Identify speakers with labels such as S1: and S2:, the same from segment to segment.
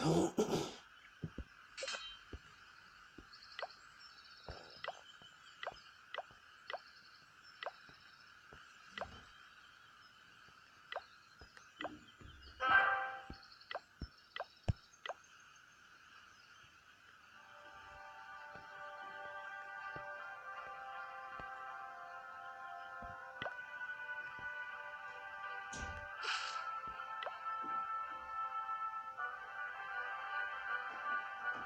S1: Oh.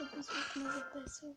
S2: Çıkmış bakmazlıklar sevmiş.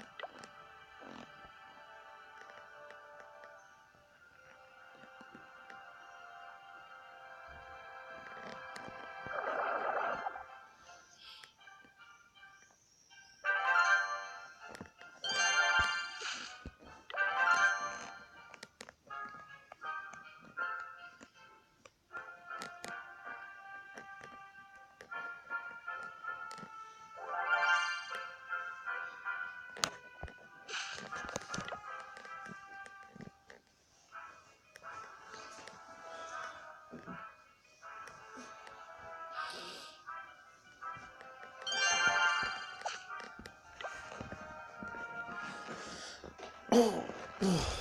S3: うん。